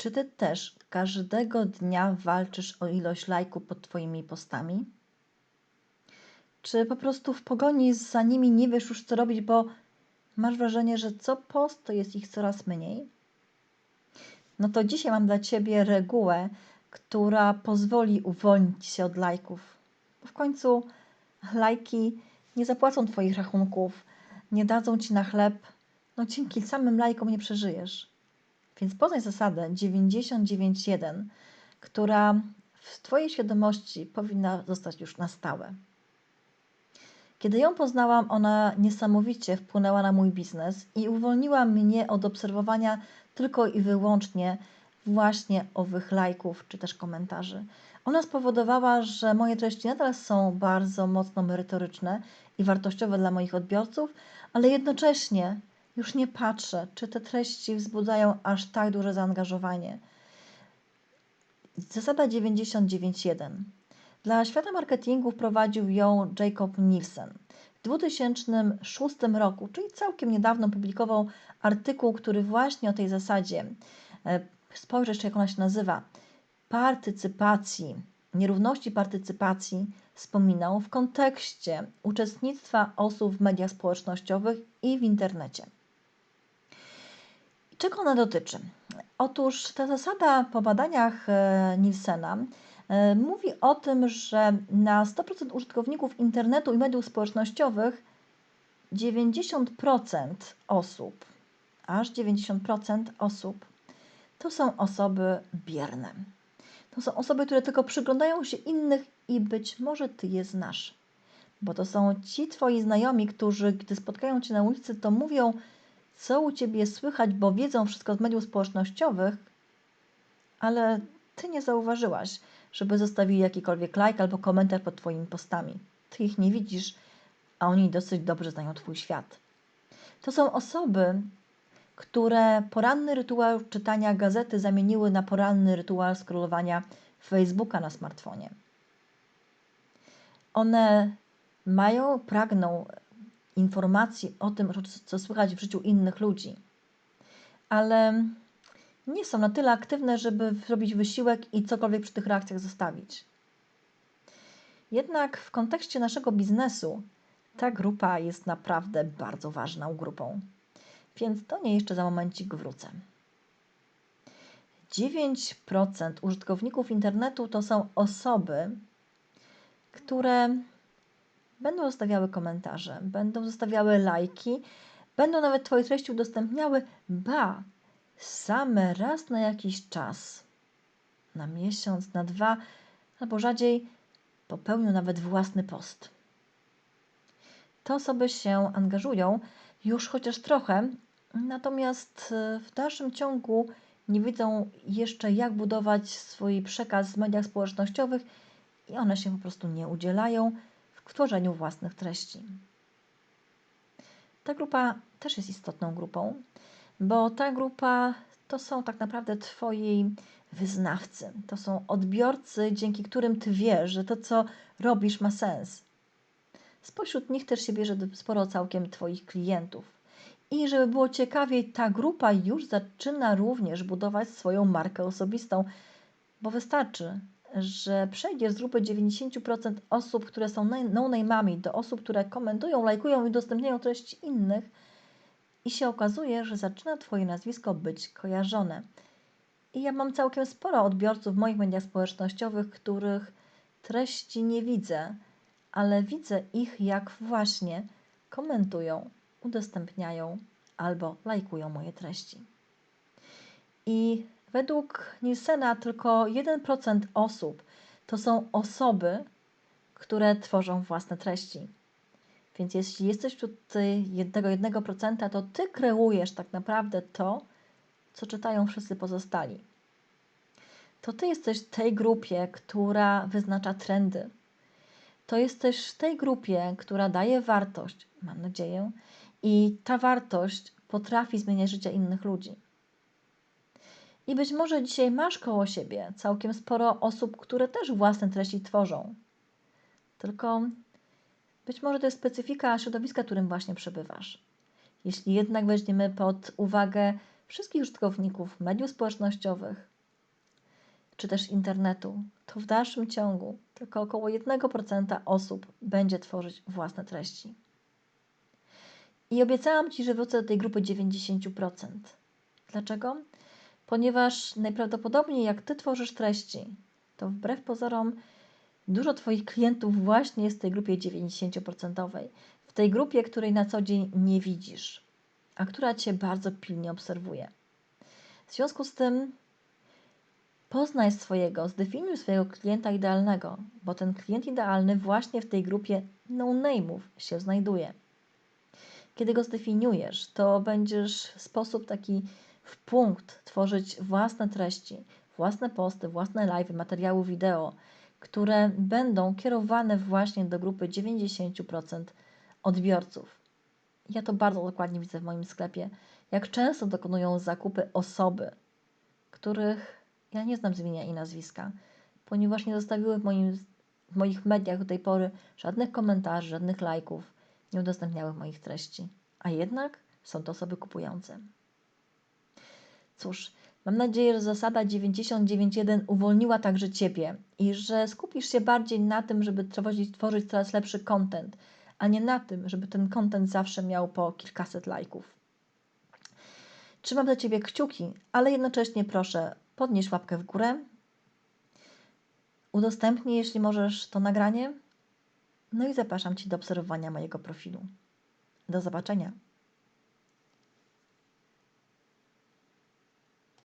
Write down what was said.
Czy ty też każdego dnia walczysz o ilość lajków pod twoimi postami? Czy po prostu w pogoni za nimi nie wiesz już co robić, bo masz wrażenie, że co post to jest ich coraz mniej? No to dzisiaj mam dla ciebie regułę, która pozwoli uwolnić się od lajków. Bo w końcu lajki nie zapłacą twoich rachunków, nie dadzą ci na chleb. No dzięki samym lajkom nie przeżyjesz. Więc poznaj zasadę 99.1, która w Twojej świadomości powinna zostać już na stałe. Kiedy ją poznałam, ona niesamowicie wpłynęła na mój biznes i uwolniła mnie od obserwowania tylko i wyłącznie właśnie owych lajków czy też komentarzy. Ona spowodowała, że moje treści nadal są bardzo mocno merytoryczne i wartościowe dla moich odbiorców, ale jednocześnie już nie patrzę, czy te treści wzbudzają aż tak duże zaangażowanie. Zasada 99.1. Dla świata marketingu wprowadził ją Jacob Nielsen. W 2006 roku, czyli całkiem niedawno, publikował artykuł, który właśnie o tej zasadzie, e, spojrzeć jak ona się nazywa, partycypacji, nierówności partycypacji, wspominał w kontekście uczestnictwa osób w mediach społecznościowych i w internecie. Czego ona dotyczy? Otóż ta zasada po badaniach e, Nielsena e, mówi o tym, że na 100% użytkowników internetu i mediów społecznościowych 90% osób, aż 90% osób to są osoby bierne. To są osoby, które tylko przyglądają się innych i być może ty je znasz. Bo to są ci twoi znajomi, którzy, gdy spotkają cię na ulicy, to mówią, co u ciebie słychać, bo wiedzą wszystko z mediów społecznościowych, ale ty nie zauważyłaś, żeby zostawili jakikolwiek like albo komentarz pod twoimi postami. Ty ich nie widzisz, a oni dosyć dobrze znają twój świat. To są osoby, które poranny rytuał czytania gazety zamieniły na poranny rytuał scrollowania Facebooka na smartfonie. One mają, pragną informacji o tym, co słychać w życiu innych ludzi, ale nie są na tyle aktywne, żeby zrobić wysiłek i cokolwiek przy tych reakcjach zostawić. Jednak w kontekście naszego biznesu ta grupa jest naprawdę bardzo ważną grupą. Więc do niej jeszcze za momencik wrócę. 9% użytkowników internetu to są osoby, które będą zostawiały komentarze, będą zostawiały lajki, będą nawet Twoje treści udostępniały, ba, same raz na jakiś czas, na miesiąc, na dwa, albo rzadziej popełnią nawet własny post. Te osoby się angażują już chociaż trochę, natomiast e, w dalszym ciągu nie widzą jeszcze, jak budować swój przekaz w mediach społecznościowych i one się po prostu nie udzielają w tworzeniu własnych treści. Ta grupa też jest istotną grupą, bo ta grupa to są tak naprawdę Twoi wyznawcy, to są odbiorcy, dzięki którym Ty wiesz, że to, co robisz, ma sens. Spośród nich też się bierze sporo całkiem Twoich klientów. I żeby było ciekawiej, ta grupa już zaczyna również budować swoją markę osobistą, bo wystarczy, że przejdzie z grupy 90% osób, które są no-name'ami do osób, które komentują, lajkują i udostępniają treści innych i się okazuje, że zaczyna Twoje nazwisko być kojarzone. I ja mam całkiem sporo odbiorców w moich mediach społecznościowych, których treści nie widzę, ale widzę ich, jak właśnie komentują, udostępniają albo lajkują moje treści. I Według Nielsena tylko 1% osób to są osoby, które tworzą własne treści. Więc jeśli jesteś wśród tego 1%, to ty kreujesz tak naprawdę to, co czytają wszyscy pozostali. To ty jesteś w tej grupie, która wyznacza trendy. To jesteś w tej grupie, która daje wartość, mam nadzieję, i ta wartość potrafi zmieniać życie innych ludzi. I być może dzisiaj masz koło siebie całkiem sporo osób, które też własne treści tworzą. Tylko być może to jest specyfika środowiska, w którym właśnie przebywasz. Jeśli jednak weźmiemy pod uwagę wszystkich użytkowników mediów społecznościowych czy też internetu, to w dalszym ciągu tylko około 1% osób będzie tworzyć własne treści. I obiecałam Ci, że wrócę do tej grupy 90%. Dlaczego? Ponieważ najprawdopodobniej jak Ty tworzysz treści, to wbrew pozorom dużo Twoich klientów właśnie jest w tej grupie 90%, w tej grupie, której na co dzień nie widzisz, a która Cię bardzo pilnie obserwuje. W związku z tym poznaj swojego, zdefiniuj swojego klienta idealnego, bo ten klient idealny właśnie w tej grupie no-name'ów się znajduje. Kiedy go zdefiniujesz, to będziesz w sposób taki w punkt tworzyć własne treści, własne posty, własne live, materiały wideo, które będą kierowane właśnie do grupy 90% odbiorców. Ja to bardzo dokładnie widzę w moim sklepie, jak często dokonują zakupy osoby, których ja nie znam z imienia i nazwiska, ponieważ nie zostawiły w, moim, w moich mediach do tej pory żadnych komentarzy, żadnych lajków, nie udostępniały moich treści. A jednak są to osoby kupujące. Cóż, mam nadzieję, że zasada 99.1 uwolniła także Ciebie i że skupisz się bardziej na tym, żeby tworzyć, coraz lepszy content, a nie na tym, żeby ten content zawsze miał po kilkaset lajków. Trzymam dla Ciebie kciuki, ale jednocześnie proszę, podnieś łapkę w górę, udostępnij, jeśli możesz, to nagranie, no i zapraszam Cię do obserwowania mojego profilu. Do zobaczenia.